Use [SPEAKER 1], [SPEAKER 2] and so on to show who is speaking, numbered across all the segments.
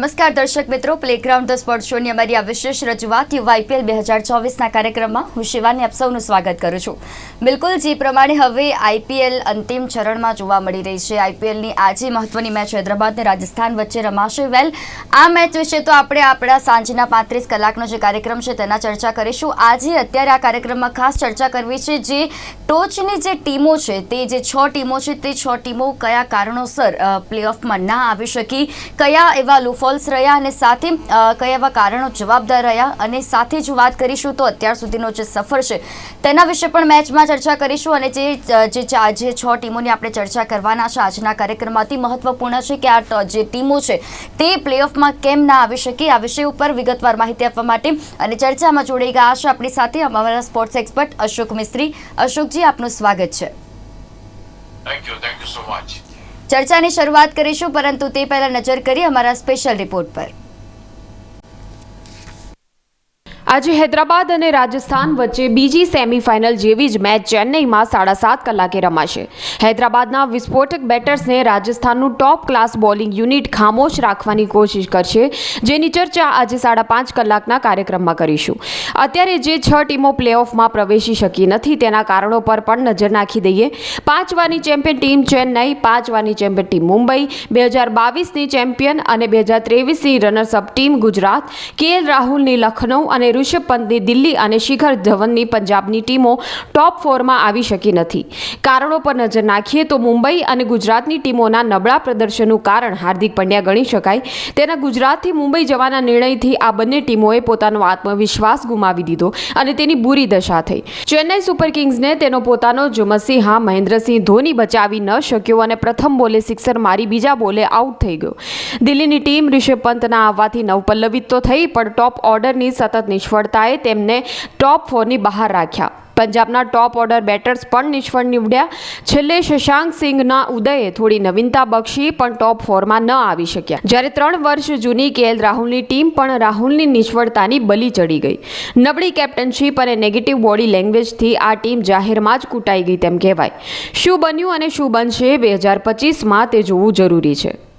[SPEAKER 1] નમસ્કાર દર્શક મિત્રો પ્લેગ્રાઉન્ડ ધ સ્પોર્ટ શોની અમારી આ વિશેષ રજૂઆત યુવા આઈપીએલ બે હજાર ચોવીસના કાર્યક્રમમાં હું શિવાની આપ સૌનું સ્વાગત કરું છું. બિલકુલ, જે પ્રમાણે હવે આઈપીએલ અંતિમ ચરણમાં જોવા મળી રહી છે. આઈપીએલની આજે મહત્વની મેચ હૈદરાબાદ અને રાજસ્થાન વચ્ચે રમાશે. વેલ, આ મેચ વિશે તો આપણે આપણા સાંજના પાંત્રીસ કલાકનો જે કાર્યક્રમ છે તેના ચર્ચા કરીશું. આજે અત્યારે આ કાર્યક્રમમાં ખાસ ચર્ચા કરવી છે જે ટોચની જે ટીમો છે, તે જે છ ટીમો છે, તે છ ટીમો કયા કારણોસર પ્લેઓફમાં ના આવી શકી, કયા એવા લુફોલ્સ રહ્યા અને સાથે કયા એવા કારણો જવાબદાર રહ્યા અને સાથે જ વાત કરીશું તો અત્યાર સુધીનો જે સફર છે તેના વિશે પણ મેચમાં ચર્ચા કરીશું અને જે જે જે છ ટીમોની આપણે ચર્ચા કરવાના છે આજના કાર્યક્રમમાં અતિ મહત્વપૂર્ણ છે કે આ જે ટીમો છે તે પ્લેઓફમાં કેમ ના આવી શકે આ વિષય ઉપર વિગતવાર માહિતી આપવા માટે અને ચર્ચામાં જોડાઈ ગયા છે આપણી સાથે અમારા સ્પોર્ટ્સ એક્સપર્ટ અશોક મિસ્ત્રી અશોકજી આપનું સ્વાગત છે
[SPEAKER 2] Thank you, thank you so much.
[SPEAKER 1] ચર્ચાની શરૂઆત કરીશું પરંતુ તે પહેલા નજર કરીએ અમારા સ્પેશિયલ રિપોર્ટ પર.
[SPEAKER 3] આજે હૈદરાબાદ અને રાજસ્થાન વચ્ચે બીજી સેમીફાઇનલ જેવી જ મેચ ચેન્નઈમાં સાડા સાત કલાકે રમાશે. હૈદરાબાદના વિસ્ફોટક બેટર્સને રાજસ્થાનનું ટોપ ક્લાસ બોલિંગ યુનિટ ખામોશ રાખવાની કોશિશ કરશે, જેની ચર્ચા આજે સાડા પાંચ કલાકના કાર્યક્રમમાં કરીશું. અત્યારે જે છ ટીમો પ્લેઓફમાં પ્રવેશી શકી નથી, તેના કારણો પર પણ નજર નાખી દઈએ. પાંચ વારની ચેમ્પિયન ટીમ ચેન્નઈ પાંચ વારની ચેમ્પિયન ટીમ મુંબઈ, બે હજાર બાવીસની ચેમ્પિયન અને બે હજાર ત્રેવીસની runners up team Gujarat KL રાહુલની Lucknow અને ઋષભ પંતની દિલ્હી અને શિખર ધવનની પંજાબની ટીમો ટોપ ફોરમાં આવી શકી નથી. કારણો પર નજર નાખીએ તો મુંબઈ અને ગુજરાતની ટીમોના નબળા પ્રદર્શનનું કારણ હાર્દિક પંડ્યા ગણી શકાય. તેના ગુજરાતથી મુંબઈ જવાના નિર્ણયથી આ બંને ટીમોએ પોતાનો આત્મવિશ્વાસ ગુમાવી દીધો અને તેની બુરી દશા થઈ. ચેન્નાઈ સુપર કિંગ્સને તેનો પોતાનો જુમસિંહ મહેન્દ્રસિંહ ધોની બચાવી ન શક્યો અને પ્રથમ બોલે સિક્સર મારી, બીજા બોલે આઉટ થઈ ગયો. દિલ્હીની ટીમ ઋષભ પંતના આવવાથી નવપલ્લવિત તો થઈ, પણ ટોપ ઓર્ડરની સતત નિષ્ફળતાએ તેમને ટોપ ફોરની બહાર રાખ્યા. પંજાબના ટોપ ઓર્ડર બેટર્સ પણ નિષ્ફળ નીવડ્યા. છેલ્લે શશાંક સિંઘના ઉદયે થોડી નવીનતા બક્ષી, પણ ટોપ ફોરમાં ન આવી શક્યા. જ્યારે ત્રણ વર્ષ જૂની કેએલ રાહુલની ટીમ પણ રાહુલની નિષ્ફળતાની બલી ચડી ગઈ. નબળી કેપ્ટનશીપ અને નેગેટિવ બોડી લેંગ્વેજથી આ ટીમ જાહેરમાં જ કૂટાઈ ગઈ તેમ કહેવાય. શું બન્યું અને શું બનશે બે હજાર પચીસમાં તે જોવું જરૂરી છે.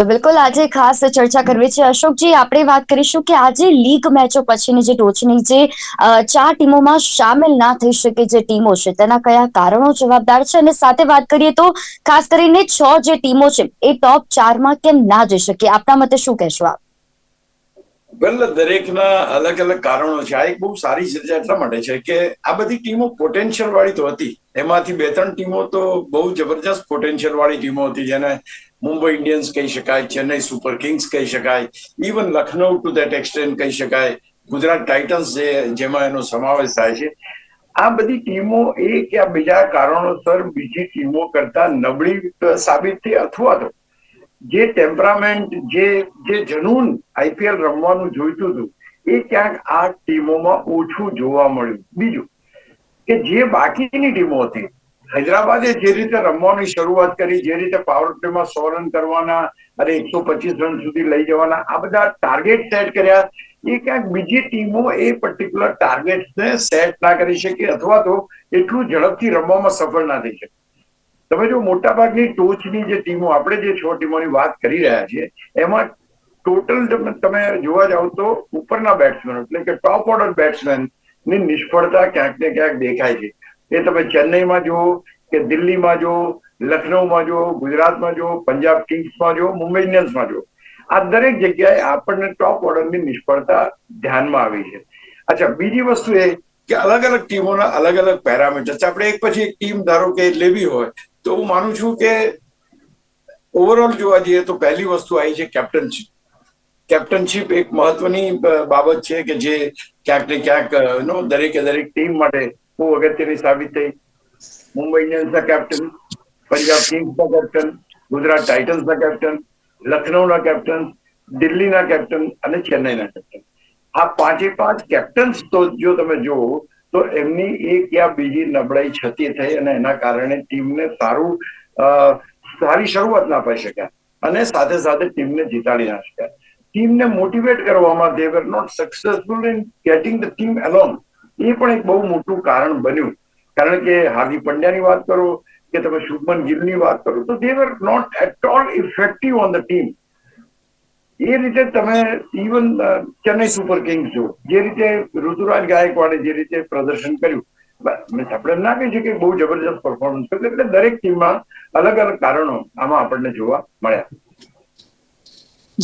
[SPEAKER 1] તો બિલકુલ આજે ખાસ ચર્ચા કરવી છે અશોકજી, આપણે વાત કરીશું કે આજે લીગ મેચો પછીની જે ટોચની જે ચાર ટીમોમાં સામેલ ના થઈ શકે જે ટીમો છે, તેના કયા કારણો જવાબદાર છે? અને સાથે વાત કરીએ તો ખાસ કરીને છ જે ટીમો છે, એ ટોપ ચારમાં કેમ ના જઈ શકે? આપના મતે શું કહેશો આપ?
[SPEAKER 2] વેલ દરેકના અલગ અલગ કારણો છે. આ એક બહુ સારી ચર્ચા એટલા માટે છે કે આ બધી ટીમો પોટેન્શિયલ વાળી તો હતી. એમાંથી બે ત્રણ ટીમો તો બહુ જબરજસ્ત પોટેન્શિયલ વાળી ટીમો હતી જેને મુંબઈ ઇન્ડિયન્સ કહી શકાય, ચેન્નઈ સુપર કિંગ્સ કહી શકાય even Lucknow to that extend કહી શકાય, ગુજરાત ટાઇટન્સ જે, જેમાં એનો સમાવેશ થાય છે. આ બધી ટીમો એક યા બીજા કારણોસર બીજી ટીમો કરતા નબળી સાબિત થઈ અથવા તો જે ટેમ્પરામેન્ટ, જે જે જનૂન આઈપીએલ રમવાનું જોઈતું હતું, એ ક્યાંક આ ટીમોમાં ઓછું જોવા મળ્યું. બીજું કે જે બાકીની ટીમો હતી હૈદરાબાદે જે રીતે રમવાની શરૂઆત કરી, જે રીતે પાવર પ્લેમાં સો રન કરવાના અને એકસો પચીસ રન સુધી લઈ જવાના, આ બધા ટાર્ગેટ સેટ કર્યા. એ ક્યાંક બીજી ટીમો એ પર્ટિક્યુલર ટાર્ગેટને સેટ ના કરી શકે અથવા તો એટલું ઝડપથી રમવામાં સફળ ના થઈ શકે. તમે જો મોટાભાગની ટોચની જે ટીમો, આપણે જે છ ટીમોની વાત કરી રહ્યા છીએ, એમાં ટોટલ તમે જોવા જાવ તો ઉપરના બેટ્સમેન એટલે કે ટોપ ઓર્ડર બેટ્સમેનની નિષ્ફળતા ક્યાંક ને ક્યાંક દેખાય છે. એ તમે ચેન્નઈમાં જુઓ કે દિલ્હીમાં જુઓ લખનૌમાં જુઓ, ગુજરાતમાં જુઓ, પંજાબ કિંગ્સમાં જુઓ, મુંબઈ ઇન્ડિયન્સમાં જુઓ. આ દરેક જગ્યાએ આપણને ટોપ ઓર્ડરની નિષ્ફળતા ધ્યાનમાં આવી છે. અચ્છા, બીજી વસ્તુ એ કે અલગ અલગ ટીમોના અલગ અલગ પેરામીટર્સ. આપણે એક પછી એક ટીમ ધારો કે લેવી હોય, તો હું માનું છું કે ઓવરઓલ જોવા જઈએ તો પહેલી વસ્તુ આવી છે કેપ્ટનશીપ. કેપ્ટનશીપ એક મહત્વની બાબત છે કે જે ક્યાંક ને ક્યાંક નો દરેકે દરેક ટીમ માટે બહુ અગત્યની સાબિત થઈ મુંબઈ ઇન્ડિયન્સના કેપ્ટન પંજાબ કિંગ્સના કેપ્ટન ગુજરાત ટાઇટન્સના કેપ્ટન લખનૌના કેપ્ટન દિલ્હીના કેપ્ટન અને ચેન્નઈના કેપ્ટન આ પાંચે પાંચ કેપ્ટન્સ તો જો તમે જુઓ, તો એમની એક યા બીજી નબળાઈ છતી થઈ અને એના કારણે ટીમને સારું સારી શરૂઆત ના પાઈ શક્યા અને સાથે સાથે ટીમને જીતાડી ના શક્યા. ટીમને મોટિવેટ કરવામાં they were not successful in getting the team alone એ પણ એક બહુ મોટું કારણ બન્યું. કારણ કે હાર્દિક પંડ્યાની વાત કરો કે તમે શુભમન ગિલની વાત કરો, તો they not at all effective on the team એ રીતે તમે ઇવન ચેન્નઈ સુપર કિંગ્સ જો જે રીતે ઋતુરાજ ગાયકવાડે જે રીતે પ્રદર્શન કર્યું. આપણે ના કહી શકીએ કે બહુ જબરજસ્ત પરફોર્મન્સ કર્યું. એટલે દરેક ટીમમાં અલગ અલગ કારણો આમાં આપણને જોવા મળ્યા.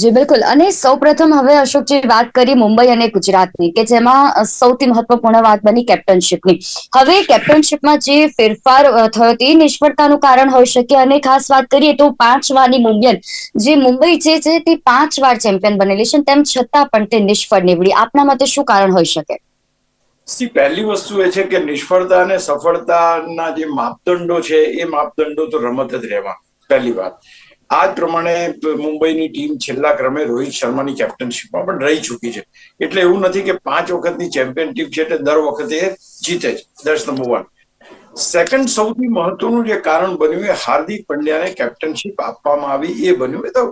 [SPEAKER 1] જી, બિલકુલ. અને સૌપ્રથમ હવે અશોકજી વાત કરી મુંબઈ અને ગુજરાતની, કે જેમાં સૌથી મહત્વપૂર્ણ વાત બની કેપ્ટનશીપની. હવે કેપ્ટનશીપમાં જે ફેરફાર થયો તે નિષ્ફળતાનું કારણ હોઈ શકે. અને ખાસ વાત કરીએ તો પાંચ વારની મુંબઈ જે મુંબઈ જે છે તે પાંચ વાર ચેમ્પિયન બનેલી છે તેમ છતાં પણ તે નિષ્ફળ નીવડી. આપના મતે શું કારણ હોઈ શકે?
[SPEAKER 2] સી, પહેલી વસ્તુ એ છે કે નિષ્ફળતા અને સફળતાના જે માપદંડો છે, એ માપદંડો તો રમત જ રહેવા. પહેલી વાત. આ જ પ્રમાણે મુંબઈની ટીમ છેલ્લા ક્રમે રોહિત શર્માની કેપ્ટનશીપમાં પણ રહી ચૂકી છે. એટલે એવું નથી કે પાંચ વખતની ચેમ્પિયન છે એટલે દર વખતે જીતે જ. દેટ્સ નંબર વન સેકન્ડ સૌથી મહત્વનું જે કારણ બન્યું એ હાર્દિક પંડ્યાને કેપ્ટનશીપ આપવામાં આવી એ બન્યું એ તો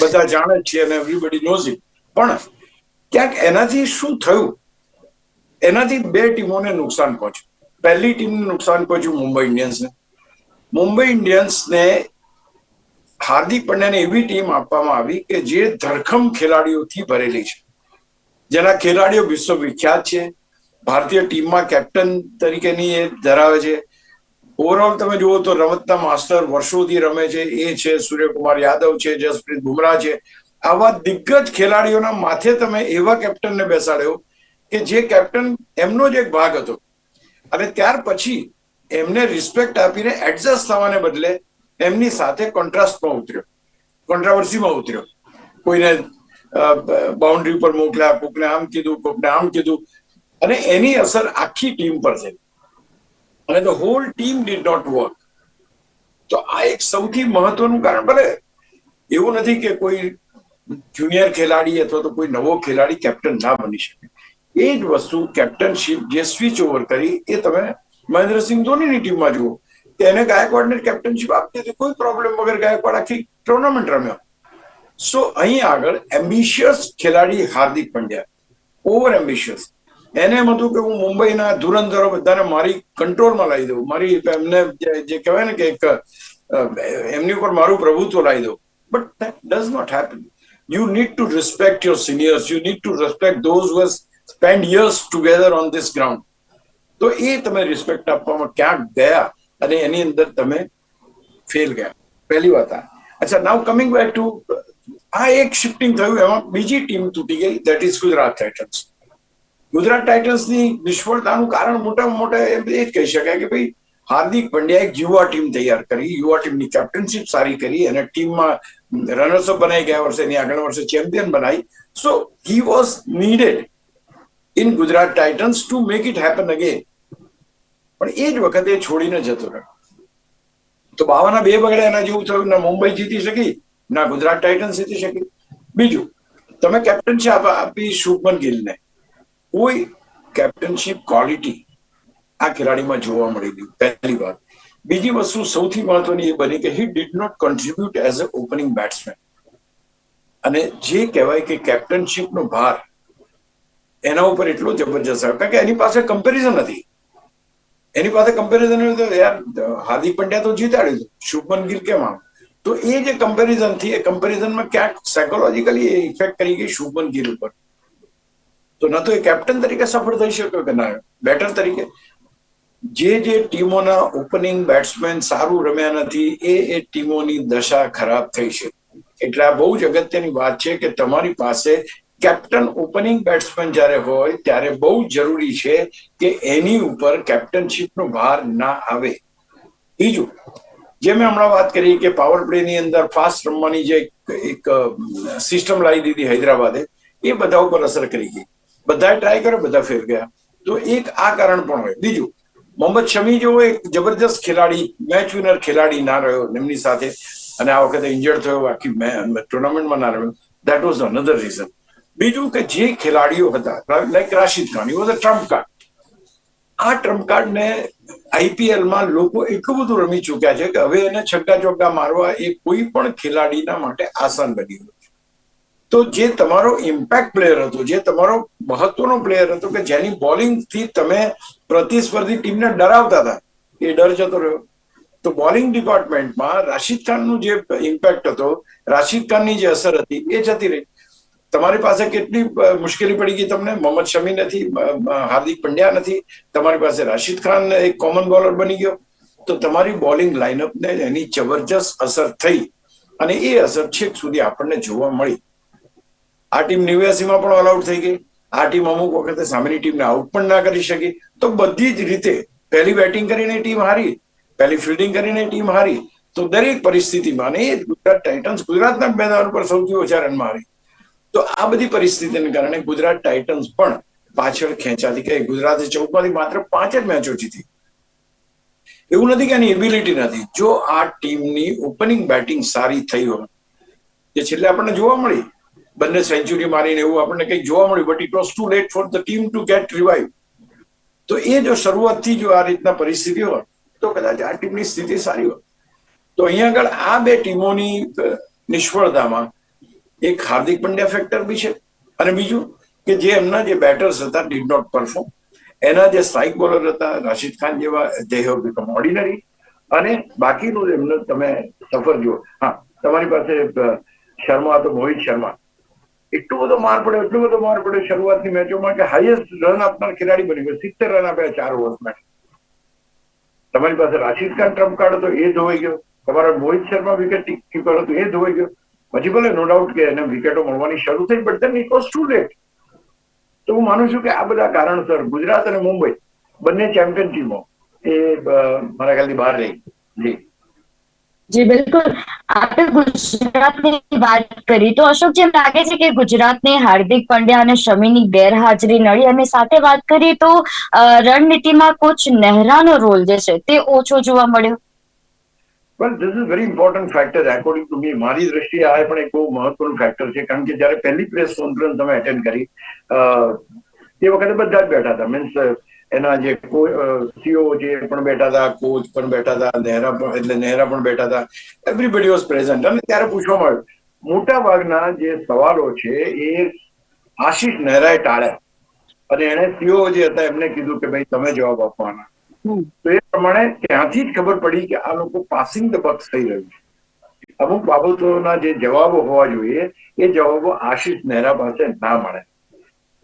[SPEAKER 2] બધા જાણે છે અને એવરીબડી નોઝ ઇટ પણ ક્યાંક એનાથી શું થયું? એનાથી બે ટીમોને નુકસાન પહોંચ્યું. પહેલી ટીમને નુકસાન પહોંચ્યું મુંબઈ ઇન્ડિયન્સને. મુંબઈ ઇન્ડિયન્સને હાર્દિક પંડ્યાને એવી ટીમ આપવામાં આવી કે જે ધરખમ ખેલાડીઓથી ભરેલી છે. જેના ખેલાડીઓ વિશ્વવિખ્યાત છે. ભારતીય ટીમમાં કેપ્ટન તરીકેની એ ધરાવે છે. ઓવરઓલ તમે જુઓ તો રમતના માસ્ટર વર્ષોથી રમે છે. એ છે, સૂર્યકુમાર યાદવ છે, જસપ્રીત બુમરાહ છે. આવા દિગ્ગજ ખેલાડીઓના માથે તમે એવા કેપ્ટનને બેસાડ્યો કે જે કેપ્ટન એમનો જ એક ભાગ હતો. અને ત્યાર પછી એમને રિસ્પેક્ટ આપીને એડજસ્ટ થવાને બદલે એમની સાથે કોન્ટ્રાસ્ટમાં ઉતર્યો. કોન્ટ્રાવર્સીમાં ઉતર્યો. કોઈને બાઉન્ડ્રી ઉપર મોકલ્યા, કોકને આમ કીધું, કોકને આમ કીધું. અને એની અસર આખી ટીમ પર થઈ. અને the whole team did not work તો આ એક સૌથી મહત્વનું કારણ ભલે એવું નથી કે કોઈ જુનિયર ખેલાડી અથવા તો કોઈ નવો ખેલાડી કેપ્ટન ના બની શકે. એ જ વસ્તુ કેપ્ટનશીપ જે સ્વિચ ઓવર કરી એ તમે મહેન્દ્રસિંહ ધોનીની ટીમમાં જુઓ. એને ગાયકવાડને કેપ્ટનશીપ આપતી હતી કોઈ પ્રોબ્લેમ વગર ગાયકવાડ આખી ટુર્નામેન્ટ રમ્યો. સો અહીં આગળ એમ્બિશિયસ ખેલાડી હાર્દિક પંડ્યા. ઓવર એમ્બિશિયસ એને એમ હતું કે હું મુંબઈના ધુરંધરો બધાને મારી કંટ્રોલમાં લાવી દઉં. મારી એમને જે- કહેવાય ને કે એક એમની ઉપર મારું પ્રભુત્વ લાવી દઉં. But that does not happen you need to respect your seniors you need to respect those who spend years together on this ground તો એ તમે રિસ્પેક્ટ આપવામાં ક્યાંક ગયા? અને એની અંદર તમે ફેલ ગયા. પહેલી વાત આ. અચ્છા નાવ કમિંગ બેક ટુ આ એક શિફ્ટિંગ થયું, એમાં બીજી ટીમ તૂટી ગઈ that is Gujarat titans Gujarat ટાઇટન્સની નિષ્ફળતાનું કારણ મોટામાં મોટા એમ એ જ કહી શકાય કે ભાઈ, હાર્દિક પંડ્યાએ એક યુવા ટીમ તૈયાર કરી, યુવા ટીમની કેપ્ટનશીપ સારી કરી, અને ટીમમાં રનર્સઅપ બનાવી ગયા વર્ષે એની આગળ વર્ષે ચેમ્પિયન બનાવી so he was needed in Gujarat titans to make it happen again પણ એ જ વખતે છોડીને જતો રહ્યો. તો બાવાના બે બગડે એના જેવું થયું, ના મુંબઈ જીતી શકી, ના ગુજરાત ટાઇટન્સ જીતી શકી. બીજું, તમે કેપ્ટનશીપ આપી શુભમન ગિલને. કોઈ કેપ્ટનશીપ ક્વોલિટી આ ખેલાડીમાં જોવા મળી પહેલી વાર બીજી વસ્તુ સૌથી મહત્વની એ બની કે he did not contribute as a opening batsman. અને જે કહેવાય કે કેપ્ટનશીપનો ભાર એના ઉપર એટલો જબરજસ્ત આવ્યો, કારણ કે એની પાસે કમ્પેરિઝન હતી એની પાસે કમ્પેરિઝન યાર, હાર્દિક પંડ્યા તો જીતાડ્યું શુભમન ગિલ કેમ આમ તો એ જે કમ્પેરિઝનથી, એ કમ્પેરિઝનમાં ક્યાંક સાયકોલોજીકલી ઇફેક્ટ કરી ગઈ શુભમન ગિલ ઉપર. તો ન તો એ કેપ્ટન તરીકે સફળ થઈ શક્યો કે ના? બેટર તરીકે. જે જે ટીમોના ઓપનિંગ બેટ્સમેન સારું રમ્યા નથી, એ એ ટીમોની દશા ખરાબ થઈ છે. એટલે આ બહુ જ અગત્યની વાત છે કે તમારી પાસે કેપ્ટન ઓપનિંગ બેટ્સમેન જ્યારે હોય ત્યારે બહુ જરૂરી છે કે એની ઉપર કેપ્ટનશીપનો ભાર ના આવે. બીજું, જે મેં હમણાં વાત કરી કે પાવર પ્લેની અંદર ફાસ્ટ રમવાની જે એક- સિસ્ટમ લાવી દીધી હૈદરાબાદે, એ બધા ઉપર અસર કરી ગઈ. બધાએ ટ્રાય કર્યો, બધા ફેર ગયા. તો એક આ કારણ પણ હોય. બીજું, મોહમ્મદ શમી જેવો એક જબરજસ્ત ખેલાડી મેચ વિનર ખેલાડી ના રહ્યો એમની સાથે. અને આ વખતે ઇન્જર્ડ થયો, આખી ટુર્નામેન્ટમાં ના રહ્યો. દેટ વોઝ અનધર રીઝન બીજું કે જે ખેલાડીઓ હતા like Rashid Khan was a trump card આ ટ્રમ્પ કાર્ડને આઈપીએલમાં લોકો એટલું બધું રમી ચૂક્યા છે કે હવે એને છગ્ગા ચોગ્ગા મારવા એ કોઈ પણ ખેલાડીના માટે આસાન બની ગયું છે. તો જે તમારો ઇમ્પેક્ટ પ્લેયર હતો, જે તમારો મહત્વનો પ્લેયર હતો કે જેની બોલિંગથી તમે પ્રતિસ્પર્ધી ટીમને ડરાવતા હતા, એ ડર જતો રહ્યો. તો બોલિંગ ડિપાર્ટમેન્ટમાં રાશિદ ખાનનું જે ઇમ્પેક્ટ હતો, રાશિદ ખાનની જે અસર હતી, એ જતી રહી. તમારી પાસે કેટલી મુશ્કેલી પડી ગઈ તમને? મોહમ્મદ શમી નથી હાર્દિક પંડ્યા નથી, તમારી પાસે રાશિદ ખાન એક કોમન બોલર બની ગયો. તો તમારી બોલિંગ લાઇનઅપને એની જબરજસ્ત અસર થઈ અને એ અસર છેક સુધી આપણને જોવા મળી. આ ટીમ નેવ્યાસીમાં પણ ઓલ આઉટ થઈ ગઈ. આ ટીમ અમુક વખતે સામેની ટીમને આઉટ પણ ના કરી શકી. તો બધી જ રીતે પહેલી બેટિંગ કરીને ટીમ હારી, પહેલી ફિલ્ડિંગ કરીને ટીમ હારી. તો દરેક પરિસ્થિતિમાં જ ગુજરાત ટાઇટન્સ ગુજરાતના મેદાન ઉપર સૌથી ઓછા રનમાં હારી. તો આ બધી પરિસ્થિતિને કારણે ગુજરાત ટાઇટન્સ પણ પાછળ ખેંચાતી કે ગુજરાતે ચૌદમાંથી માત્ર પાંચ જ મેચો જીતી. એવું નથી કે એની એબિલિટી નથી. જો આ ટીમની ઓપનિંગ બેટિંગ સારી થઈ હોય, જે છેલ્લે આપણને જોવા મળી, બંને સેન્ચુરી મારીને એવું આપણને કંઈક જોવા મળ્યું but it was too late for the team to get revive તો એ જો શરૂઆતથી જો આ રીતના પરિસ્થિતિ હોય, તો કદાચ આ ટીમની સ્થિતિ સારી હોય. તો અહીંયા આગળ આ બે ટીમોની નિષ્ફળતામાં એક હાર્દિક પંડ્યા ફેક્ટર બી છે. અને બીજું કે જે એમના જે બેટર્સ હતા ડીડ નોટ પરફોર્મ એના જે સ્ટ્રાઇક બોલર હતા, રાશિદ ખાન જેવા દે હેવ બીકમ ઓર્ડિનરી અને બાકીનું એમને તમે સફર જુઓ. હા, તમારી પાસે શર્મા હતો મોહિત શર્મા. એટલો બધો માર પડ્યો એટલો બધો માર પડ્યો શરૂઆતની મેચોમાં કે હાઈએસ્ટ રન આપનાર ખેલાડી બની ગયો. સિત્તેર રન આપ્યા ચાર ઓવર્સમાં તમારી પાસે રાશિદ ખાન ટ્રમ્પ કાર્ડ હતો, એ ધોવાઈ ગયો. તમારા મોહિત શર્મા વિકેટ કીપર હતો, એ ધોવાઈ ગયો. પછી ભલે નો ડાઉટ કે એને વિકેટો મળવાની શરૂ થઈ but then it was too late તો હું માનું છું કે આ બધા કારણસર ગુજરાત અને મુંબઈ બંને ચેમ્પિયન ટીમો એ મારા ખ્યાલથી બહાર રહી. જી.
[SPEAKER 1] જી, બિલકુલ. આપણે ગુજરાતની વાત કરી તો અશોક, જેમ લાગે છે કે ગુજરાતને હાર્દિક પંડ્યા અને શમીની ગેરહાજરી નડી અને સાથે વાત કરીએ તો રણનીતિમાં કોચ નહેરાનો રોલ જે છે તે ઓછો જોવા મળ્યો.
[SPEAKER 2] Well this is very important factor according to me મારી દ્રષ્ટિએ આ પણ એક બહુ મહત્વનું ફેક્ટર છે. કારણ કે જ્યારે પહેલી પ્રેસ કોન્ફરન્સ તમે અટેન્ડ કરી તે વખતે બધા જ બેઠા હતા. મીન્સ એના જે સીઓ જે પણ બેઠા હતા કોચ પણ બેઠા હતા, નહેરા પણ, એટલે નહેરા પણ બેઠા હતા. એવરીબડી વોઝ પ્રેઝન્ટ અને ત્યારે પૂછવામાં આવ્યું મોટા ભાગના જે સવાલો છે એ આશિષ નહેરાએ ટાળ્યા. અને એણે સીઓ જે હતા એમને કીધું કે, ભાઈ, તમે જવાબ આપવાના. તો એ પ્રમાણે ત્યાંથી જ ખબર પડી કે આ લોકો પાસિંગ ધ બક્સ થઈ રહ્યું છે. અમુક બાબતોના જે જવાબો હોવા જોઈએ, એ જવાબો આશિષ નહેરા પાસે ના મળે.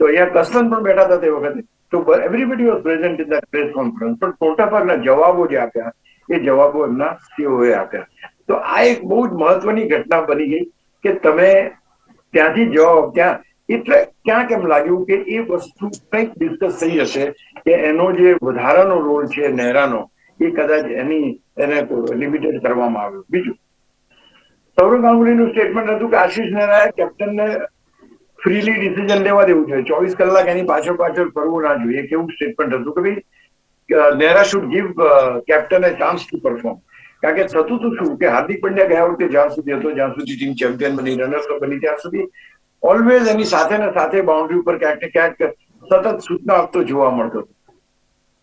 [SPEAKER 2] તો અહીંયા કસ્ટન પણ બેઠા હતા તે વખતે. તો everybody was present in the press conference પણ મોટા ભાગના જવાબો જે આપ્યા, એ જવાબો એમના સીઓએ આપ્યા. તો આ એક બહુ જ મહત્વની ઘટના બની ગઈ કે તમે ત્યાંથી જવાબ, ત્યાં એટલે ક્યાંક એમ લાગ્યું કે એ વસ્તુ કંઈક ડિસ્કસ થઈ હશે કે એનો જે વધારાનો રોલ છે, નહેરાનો, એ કદાચ એની, એને લિમિટેડ કરવામાં આવ્યો. બીજું, સૌરવ ગાંગુલીનું સ્ટેટમેન્ટ હતું કે આશીષ નહેરાએ કેપ્ટનને ફ્રીલી ડિસિઝન લેવા દેવું જોઈએ. ચોવીસ કલાક એની પાછળ પાછળ ફરવું ના જોઈએ. કેવું સ્ટેટમેન્ટ હતું કે ભાઈ Nehra should give captain a chance to perform કારણ કે થતું હતું શું કે હાર્દિક પંડ્યા ગયા વખતે જ્યાં સુધી હતો, જ્યાં સુધી ટીમ ચેમ્પિયન બની રનર્સ બની, ત્યાં સુધી ઓલવેઝ એની સાથે ને સાથે બાઉન્ડ્રી ઉપર ક્યાંક ને ક્યાંક સતત સૂચના આપતો જોવા મળતો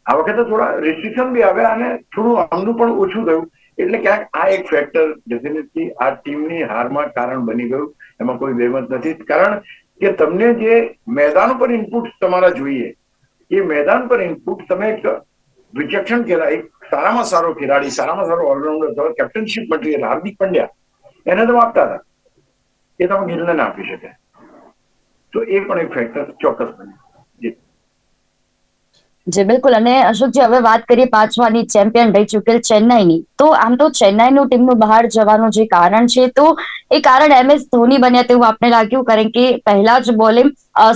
[SPEAKER 2] આ વખતે થોડા રેસ્ટ્રિક્શન બી આવ્યા અને થોડું આમનું પણ ઓછું થયું. એટલે ક્યાંક આ એક ફેક્ટર ડેફિનેટલી આ ટીમની હારમાં કારણ બની ગયું. એમાં કોઈ વહેમત નથી. કારણ કે તમને જે મેદાન પર ઇનપુટ તમારા જોઈએ, એ મેદાન પર ઇનપુટ તમે એક વિચક્ષણ ખેલાડી એક સારામાં સારો ખેલાડી, સારામાં સારો ઓલરાઉન્ડર તમારો કેપ્ટનશીપ મટીરિયલ હાર્દિક પંડ્યા, એને તમે આપતા હતા. એ તમે ગિલને આપી શકે તો એ પણ એક ફેક્ટર ચોક્કસ બને. જી.
[SPEAKER 1] બિલકુલ. અને અશોકજી, હવે વાત કરીએ પાંચમાની ચેમ્પિયન રહી ચૂકેલ ચેન્નાઈની. તો આમ તો ચેન્નાઈનું ટીમનું બહાર જવાનું જે કારણ છે, તો એ કારણ એમ એસ ધોની બન્યા તેવું આપણે લાગ્યું? કારણ કે પહેલા જ બોલે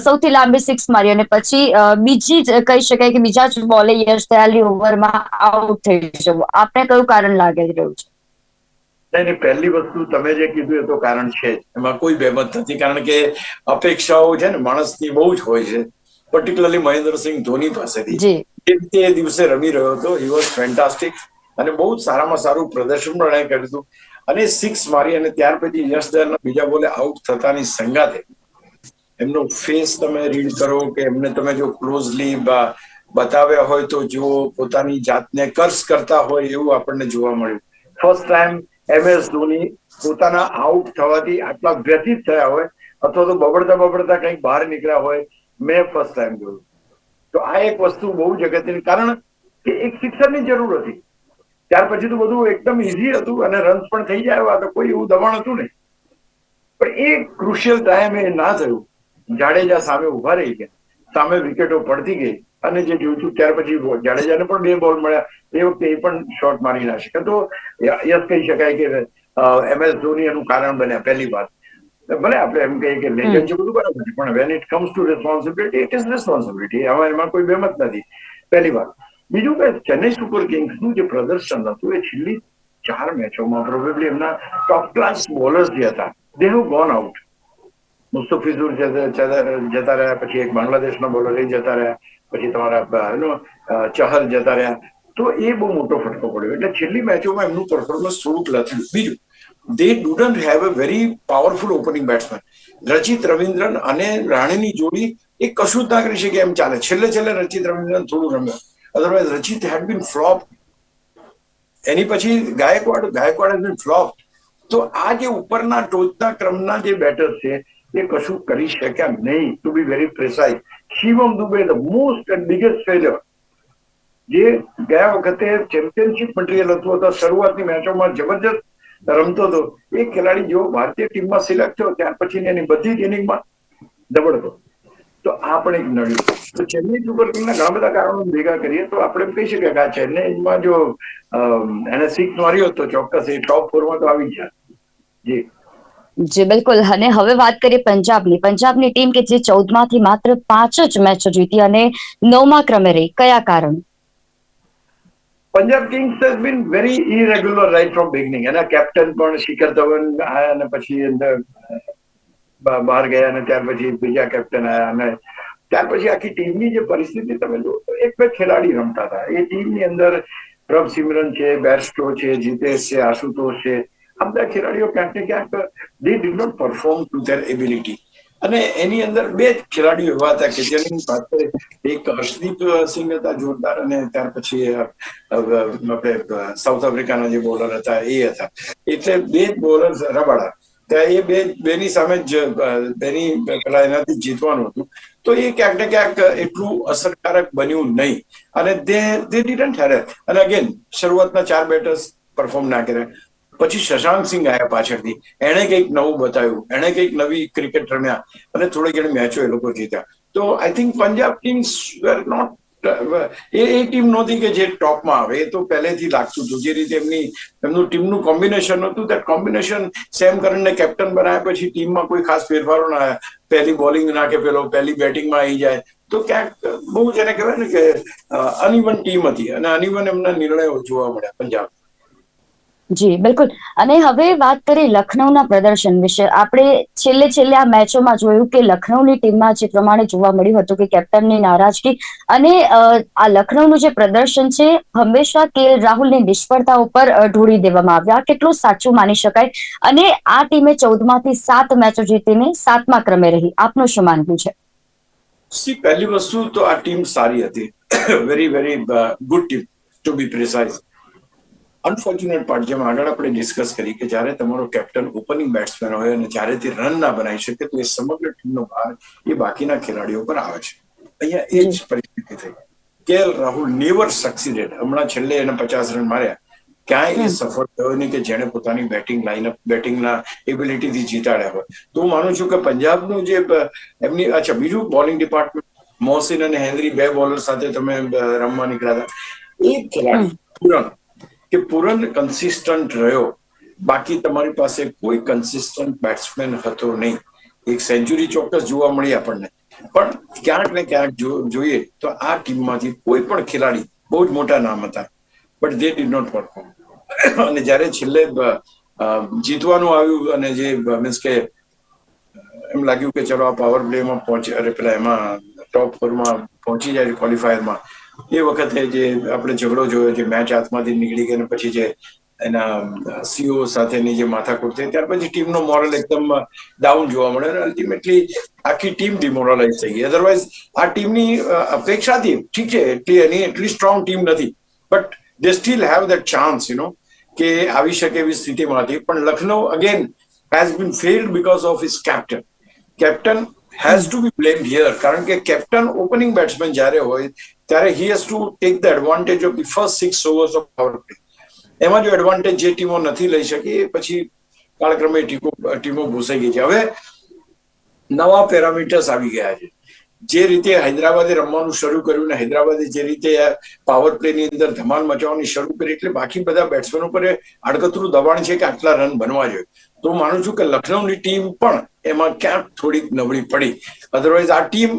[SPEAKER 1] સૌથી લાંબી સિક્સ મારી અને પછી બીજી જ કહી શકાય કે બીજા જ બોલે યશ દયાલની ઓવરમાં આઉટ થઈ જવું. આપને કયું કારણ લાગી રહ્યું છે?
[SPEAKER 2] નહીં પહેલી વસ્તુ તમે જે કીધું એ તો કારણ છે એમાં કોઈ બેમત નથી કારણ કે અપેક્ષાઓ છે ને માણસની બહુ જ હોય છે. પર્ટિક્યુલરલી મહેન્દ્રસિંહ ધોની પાસેથી.
[SPEAKER 1] જી.
[SPEAKER 2] જે રીતે એ દિવસે રમી રહ્યો હતો હી વોઝ ફેન્ટાસ્ટિક અને બહુ જ સારામાં સારું પ્રદર્શન પણ એણે કર્યું હતું. અને સિક્સ મારી અને ત્યાર પછી યશ બીજા બોલે આઉટ થતાની સંગાતે એમનો ફેસ તમે રીડ કરો કે એમને તમે જો ક્લોઝલી બતાવ્યા હોય તો જો પોતાની જાતને કર્સ કરતા હોય એવું આપણને જોવા મળ્યું. First time M S Dhoni પોતાના આઉટ થવાથી આટલા વ્યથિત થયા હોય, અથવા તો બબડતા બબડતા કંઈક બહાર નીકળ્યા હોય, મેં ફર્સ્ટ ટાઈમ જોયું. તો આ એક વસ્તુ બહુ જ અગત્યની કારણ કે એક શિક્ષણની જરૂર હતી. ત્યાર પછી તો બધું એકદમ ઈઝી હતું અને રન્સ પણ થઈ જાય એવા, તો કોઈ એવું દબાણ હતું નહીં. પણ એ ક્રુશિયલ ટાઈમે ના થયું. જાડેજા સામે ઊભા રહી ગયા. સામે વિકેટો પડતી ગઈ. અને જે જોયું ત્યાર પછી જાડેજાને પણ બે બોલ મળ્યા. એ વખતે એ પણ શોટ મારી ના શકે તો યસ કહી શકાય કે એમ એસ ધોની એનું કારણ બન્યા પહેલી વાત. ભલે આપણે એમ કહીએ કે લેજન્ડ છે બધું બરાબર પણ when it comes to responsibility it is responsibility હવે એમાં કોઈ બેમત નથી. પહેલી વાત. બીજું કે ચેન્નઈ સુપર કિંગ્સનું જે પ્રદર્શન હતું, એ છેલ્લી ચાર મેચોમાં પ્રોબેબલી એમના ટોપ ક્લાસ બોલર્સ જે હતા they have gone out Mustafizur જતા રહ્યા, પછી એક બાંગ્લાદેશનો બોલર એ જતા રહ્યા, પછી તમારા ચહલ જતા રહ્યા. તો એ બહુ મોટો ફટકો પડ્યો. એટલે છેલ્લી મેચોમાં એમનું પરફોર્મન્સ થોડુંક લથડ્યું. બીજું they didn't have a very powerful opening batsman Rachin Ravindra અને રાણીની જોડી એ કશું જ ના કરી શકે એમ ચાલે. છેલ્લે છેલ્લે રચિત રવિન્દ્રન થોડું રમ્યો. અધરવાઇઝ રચિત હેડ બીન ફ્લોપ એની પછી Gaikwad Gaikwad had been flop તો આ જે ઉપરના ટોચના ક્રમના જે બેટર્સ છે એ કશું કરી શક્યા નહીં to be very precise Shivam Dube the most and biggest failure જે ગયા વખતે ચેમ્પિયનશિપ મટીરિયલ હતું, અથવા શરૂઆતની મેચોમાં જબરજસ્ત રમતો હતો. એ ખેલાડી જેવો ભારતીય ટીમમાં સિલેક્ટ થયો, ત્યાર પછી એની બધી જ ઇનિંગમાં દબડતો તો આ પણ એક નડ્યું. તો ચેન્નઈ સુપર કિંગના ઘણા બધા કારણો ભેગા કરીએ, તો આપણે કહી શકીએ કે આ ચેન્નઈમાં જો એને સિક્સ માર્યો તો ચોક્કસ એ ટોપ ફોરમાં તો આવી ગયા. જી
[SPEAKER 1] જી, બિલકુલ. અને હવે વાત કરીએ પંજાબની. પંજાબની ટીમ કે જે ચૌદમાંથી માત્ર પાંચ જ મેચો જીતી અને નવમા ક્રમે રહી. કયા કારણ?
[SPEAKER 2] Punjab kings has been very irregular right from beginning એના કેપ્ટન પણ શિખર ધવન આયા અને પછી બહાર ગયા અને ત્યાર પછી બીજા કેપ્ટન આયા અને ત્યાર પછી આખી ટીમની જે પરિસ્થિતિ, તમે જુઓ એક બે ખેલાડી રમતા હતા. એ ટીમની અંદર પ્રભ સિમરન છે, બેરસ્ટો છે, જીતેશ છે, આશુતોષ છે. આ બધા ખેલાડીઓ ક્યાંક ને ક્યાંક they did not perform to their ability અને એની અંદર બે જ ખેલાડીઓ એવા હતા કે જેની કરીએ એક હર્ષદીપ સિંહ હતા, જોરદાર, અને ત્યાર પછી આપણે સાઉથ આફ્રિકાના જે બોલર હતા, એ હતા. એટલે બે જ બોલર રબાડા. ત્યાં એ બે, બેની સામે જ બેની પેલા એનાથી જીતવાનું હતું. તો એ ક્યાંક ને ક્યાંક એટલું અસરકારક બન્યું નહીં. અને દે દે ડીડન્ટ હેર અને અગેન શરૂઆતના ચાર બેટર્સ પરફોર્મ ના કર્યા. પછી શશાંક સિંહ આવ્યા પાછળથી. એણે કંઈક નવું બતાવ્યું. એણે કંઈક નવી ક્રિકેટ રમ્યા અને થોડી ઘણી મેચો એ લોકો જીત્યા. તો I think Punjab kings were not a a team નહોતી કે જે ટોપમાં આવે. એ તો પહેલેથી લાગતું હતું. જે રીતે એમની, એમનું ટીમનું કોમ્બિનેશન હતું તે કોમ્બિનેશન સેમ કરનને કેપ્ટન બનાવ્યા પછી ટીમમાં કોઈ ખાસ ફેરફારો ના આવ્યા પહેલી બોલિંગ નાખે પેલો, પહેલી બેટિંગમાં આવી જાય. તો ક્યાંક બહુ જેને કહેવાય ને કે અનિવન ટીમ હતી. અને અનિવન એમના નિર્ણયો જોવા મળ્યા પંજાબ.
[SPEAKER 1] જી, બિલકુલ. અને હવે વાત કરીએ લખનૌના પ્રદર્શન વિશે. આપણે છેલ્લે છેલ્લે આ મેચોમાં જોયું કે લખનૌની ટીમમાં જે પ્રમાણે જોવા મળ્યું હતું કે કેપ્ટનની નારાજગી અને આ લખનૌનું જે પ્રદર્શન છે, હંમેશા કેએલ રાહુલની નિષ્ફળતા ઉપર ઢોળી દેવામાં આવ્યા. કેટલું સાચું માની શકાય? અને આ ટીમે ચૌદમાંથી સાત મેચો જીતીને સાતમા ક્રમે રહી. આપનું શું માનવું છે?
[SPEAKER 2] પહેલી વસ્તુ તો આ ટીમ સારી હતી. Very very good team to be precise unfortunate part જેમ આગળ આપણે ડિસ્કસ કરી કે જ્યારે તમારો કેપ્ટન ઓપનિંગ બેટ્સમેન હોય અને જ્યારે તે રન ના બનાવી શકે તો એ સમગ્ર ટીમનો ભાર એ બાકીના ખેલાડીઓ પર આવે છે. અહીંયા એ જ પરિસ્થિતિ થઈ. કે રાહુલ નેવર સક્સીડેડ હમણાં છેલ્લે એને પચાસ રન માર્યા. ક્યાંય એ સફળ થયો નહીં કે જેણે પોતાની બેટિંગ લાઇનઅપ બેટિંગના એબિલિટીથી જીતાડ્યા હોય. તો હું માનું છું કે પંજાબનું જે એમની અચ્છા બીજું બોલિંગ ડિપાર્ટમેન્ટ મોહસિન અને હેનરી બે બોલર સાથે તમે રમવા નીકળ્યા હતા. એક ખેલાડી કે પૂરન કન્સિસ્ટન્ટ રહ્યો. બાકી તમારી પાસે કોઈ કન્સિસ્ટન્ટ બેટ્સમેન હતો નહીં. એક સેન્ચુરી ચોક્કસ જોવા મળી આપણને. પણ ક્યાંક ને ક્યાંક જોઈએ તો આ ટીમમાંથી કોઈ પણ ખેલાડી બહુ જ મોટા નામ હતા. But they did not perform અને જ્યારે છેલ્લે જીતવાનું આવ્યું અને જે મીન્સ કે, એમ લાગ્યું કે ચલો આ પાવર પ્લેમાં પહોંચી, અરે પેલા એમાં ટોપ ફોરમાં પહોંચી જાય ડાઉનમાં એ વખતે જે આપણે ઝઘડો જોયો, જે મેચ હાથમાંથી નીકળી ગઈ પછી જે એના સીઓ સાથેની જે માથાકૂટ થઈ, ત્યાર પછી ટીમનો મોરલ એકદમ ડાઉન જોવા મળે અને અલ્ટિમેટલી આખી ટીમ ડિમોરલાઇઝ થઈ ગઈ. અધરવાઇઝ આ ટીમની અપેક્ષાથી ઠીક છે, એટલી એની એટલી સ્ટ્રોંગ ટીમ નથી. But they still have that chance you know કે આવી શકે એવી સ્થિતિમાંથી પણ Lucknow again has been failed because of his captain captain has to be blame here કારણ કે કેપ્ટન ઓપનિંગ બેટ્સમેન જ્યારે હોય, ત્યારે he has to take the advantage of the first six overs of power play એમાં જો advantage જે ટીમો નથી લઈ શકી, એ પછી કાળક્રમે ટીમો ટીમો ભૂસાઈ ગઈ છે. હવે નવા પેરામીટર્સ આવી ગયા છે. જે રીતે હૈદરાબાદે રમવાનું શરૂ કર્યું ને હૈદરાબાદે જે રીતે પાવર પ્લે ની અંદર ધમાલ મચાવવાની શરૂ કરી, એટલે બાકી બધા બેટ્સમેનો પર આડકતરું દબાણ છે કે આટલા રન બનવા જોઈએ. તો માનું છું કે લખનૌની ટીમ પણ એમાં ક્યાંક થોડીક નબળી પડી. અધરવાઇઝ આ ટીમ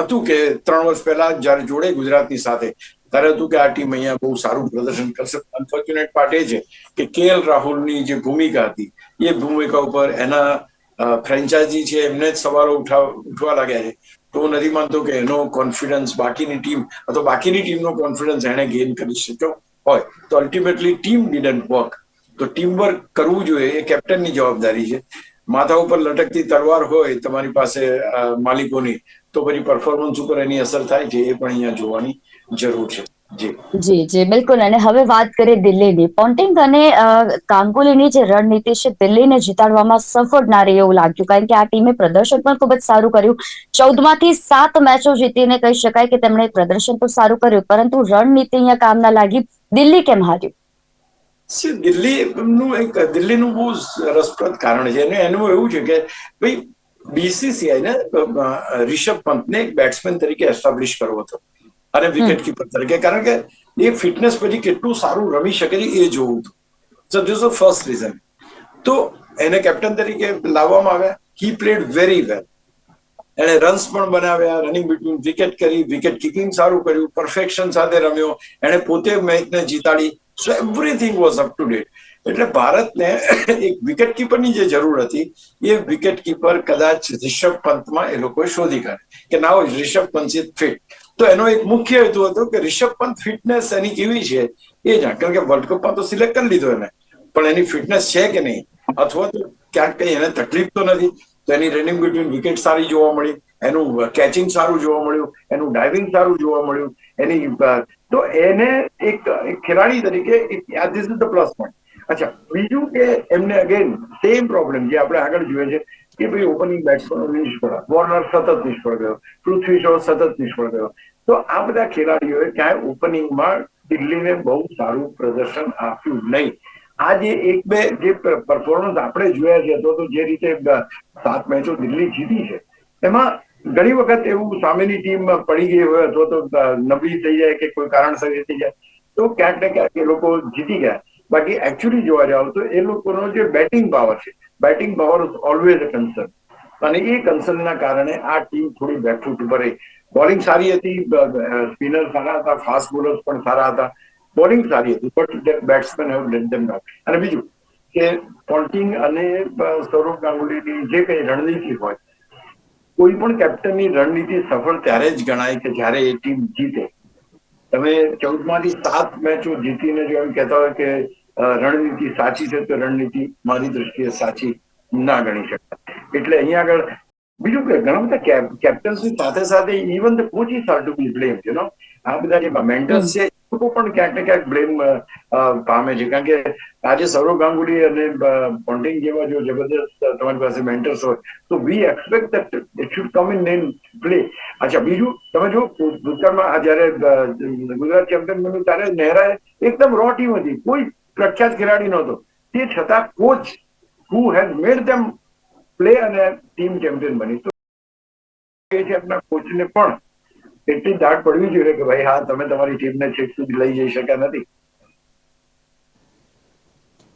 [SPEAKER 2] હતું કે ત્રણ વર્ષ પહેલા જયારે જોડે ગુજરાતની સાથે, ત્યારે હતું કે આ ટીમ અહીંયા બહુ સારું પ્રદર્શન કરશે. અનફોર્ચ્યુનેટ પાર્ટ એ છે કે કે એલ રાહુલની જે ભૂમિકા હતી, એ ભૂમિકા ઉપર એના ફ્રેન્ચાઇઝી છે, એમને જ સવાલો ઉઠા, ઉઠવા લાગ્યા છે. તો હું નથી માનતો કે એનો કોન્ફિડન્સ બાકીની ટીમ, અથવા બાકીની ટીમનો કોન્ફિડન્સ એણે ગેઇન કરી શક્યો હોય. તો અલ્ટિમેટલી ટીમ ડીડન્ટ વર્ક તો ટીમવર્ક કરવું જોઈએ, એ કેપ્ટનની જવાબદારી છે. માથા ઉપર લટકતી તલવાર હોય તમારી પાસે માલિકોની, તો પછી પરફોર્મન્સ ઉપર એની અસર થાય છે, એ પણ અહીંયા જોવાની જરૂર છે. જી.
[SPEAKER 1] જી બિલકુલ. અને હવે વાત કરીએ દિલ્હીની. પોન્ટિંગ અને ગાંગુલીની જે રણનીતિ છે, દિલ્હીને જીતાડવામાં સફળ ના રહી એવું લાગ્યું. કારણ કે આ ટીમે પ્રદર્શન પણ ખૂબ જ સારું કર્યું. ચૌદમાંથી સાત મેચો જીતીને કહી શકાય કે તેમણે પ્રદર્શન તો સારું કર્યું, પરંતુ રણનીતિ અહીંયા કામ ના લાગી. દિલ્હી કેમ હાર્યું?
[SPEAKER 2] દિલ્હીનું એક દિલ્હીનું બહુ રસપ્રદ કારણ છે. અને એનું એવું છે કે ભાઈ બીસીસીઆઈ ને રિષભ પંતને એક બેટ્સમેન તરીકે એસ્ટાબ્લિશ કરવો હતો. અને વિકેટ કીપર તરીકે. કારણ કે એ ફિટનેસ પછી કેટલું સારું રમી શકે છે એ જોવું હતું. So this a first reason તો એને કેપ્ટન તરીકે લાવવામાં આવ્યા. હી પ્લેડ વેરી વેલ એણે રન્સ પણ બનાવ્યા રનિંગ બિટવીન વિકેટ કરી વિકેટ કિકિંગ સારું કર્યું પરફેક્શન સાથે રમ્યો. એણે પોતે મેચને જીતાડી. So everything was up to date એટલે ભારતને એક વિકેટ કીપરની જે જરૂર હતી, એ વિકેટ કીપર કદાચ રિષભ પંતમાં એ લોકોએ શોધી કાઢી કે ના હોય, રિષભ પંત ઇઝ ફિટ તો એનો એક મુખ્ય હેતુ હતો કે રિષભ પંત ફિટનેસ એની કેવી છે એ જાણ. કારણ કે વર્લ્ડ કપમાં તો સિલેક્ટ કરી લીધો એને. પણ એની ફિટનેસ છે કે નહીં? અથવા તો ક્યાંક કઈ એને તકલીફ તો નથી, તો એની રનિંગ બિટવીન વિકેટ સારી જોવા મળી. એનું કેચિંગ સારું જોવા મળ્યું, એનું ડાઇવિંગ સારું જોવા મળ્યું, એની, તો એને એક ખેલાડી તરીકે પ્લસ પોઈન્ટ અચ્છા, બીજું કે એમને અગેન સેમ પ્રોબ્લેમ જે આપણે આગળ જોઈએ છે કે ભાઈ ઓપનિંગ બેટ્સમેનો નિષ્ફળ વોર્નર સતત નિષ્ફળ ગયો, પૃથ્વી શો સતત નિષ્ફળ ગયો. તો આ બધા ખેલાડીઓએ ક્યાંય ઓપનિંગમાં દિલ્હીને બહુ સારું પ્રદર્શન આપ્યું નહીં. આ જે એક બે, જે પરફોર્મન્સ આપણે જોયા છે, તો જે રીતે સાત મેચો દિલ્હી જીતી છે, એમાં ઘણી વખત એવું સામેની ટીમ પડી ગઈ હોય અથવા તો નબળી થઈ જાય કે કોઈ કારણસર થઈ જાય, તો ક્યાંક ને ક્યાંક એ લોકો જીતી ગયા. બાકી એકચ્યુઅલી જોવા જાવ તો એ લોકોનો જે બેટિંગ પાવર છે batting power always a concern અને એ કન્સર્નના કારણે આ ટીમ થોડી બેકફૂટ ઉપર રહી. બોલિંગ સારી હતી સ્પિનર સારા હતા ફાસ્ટ બોલર્સ પણ સારા હતા. બોલિંગ સારી હતી but batsman have let them down અને બીજું, કે પોન્ટિંગ અને સૌરભ ગાંગુલીની જે કઈ રણનીતિ હોય કોઈ પણ કેપ્ટનની રણનીતિ સફળ ત્યારે જ ગણાય કે જ્યારે એ ટીમ જીતે. તમે ચૌદમાંથી સાત મેચો જીતીને જો એમ કહેતા હોય કે રણનીતિ સાચી છે, તો રણનીતિ મારી દ્રષ્ટિએ સાચી ના ગણી શકાય. એટલે અહીંયા આગળ બીજું કે ઘણા બધા કેપ- કેપ્ટન્સની સાથે સાથે even the coaches are to be blame you know આ બધા જે મેન્ટર્સ છે લોકો પણ ક્યાંક ને ક્યાંક બ્લેમ પામે છે. કારણ કે આજે સૌરવ ગાંગુલી અને પોન્ટિંગ જેવા જો જબરદસ્ત તમારી પાસે મેન્ટર્સ હોય તો we expect that it should come in name play અચ્છા બીજું તમે જો ભૂતકાળમાં આ જયારે ગુજરાત ચેમ્પિયન બન્યું ત્યારે નહેરાએ એકદમ રો ટીમ હતી. કોઈ પ્રખ્યાત ખેલાડી નહોતો. તે છતાં coach who has made them play અને ટીમ ચેમ્પિયન બની. તો એ છે આપણા કોચને પણ એટલી દાટ પડવી જોઈએ કે ભાઈ હા તમે તમારી ટીમને છેક સુધી લઈ જઈ શક્યા નથી.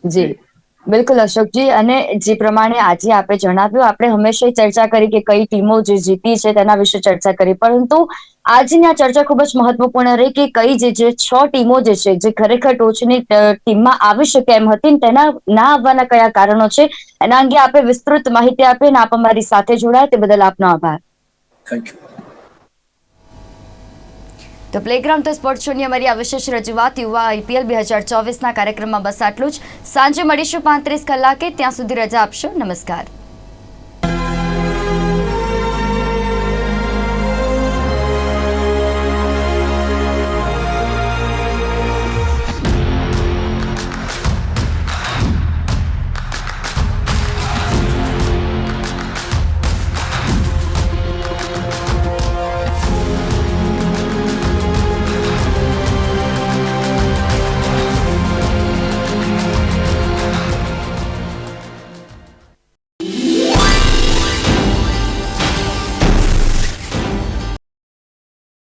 [SPEAKER 1] જી. બિલકુલ અશોકજી અને જે પ્રમાણે આજે આપે જણાવ્યું આપણે હંમેશા ચર્ચા કરી કે કઈ ટીમો જે જીતી છે તેના વિશે ચર્ચા કરી. પરંતુ આજની આ ચર્ચા ખૂબ જ મહત્વપૂર્ણ રહી કે કઈ જે જે છ ટીમો જે છે જે ખરેખર ટોચની ટીમમાં આવી શકે એમ હતી તેના ના આવવાના કયા કારણો છે એના અંગે આપે વિસ્તૃત માહિતી આપી અને આપ અમારી સાથે જોડાયા. તે બદલ આપનો આભાર.
[SPEAKER 2] થેન્ક યુ
[SPEAKER 1] તો પ્લેગ્રાઉન્ડ તો સ્પોર્ટ્સ શોની અમારી આ વિશેષ રજૂઆત યુવા આઈપીએલ બે હજાર ચોવીસના કાર્યક્રમમાં બસ આટલું જ. સાંજે મળીશું પાંત્રીસ કલાકે. ત્યાં સુધી રજા આપશો. નમસ્કાર.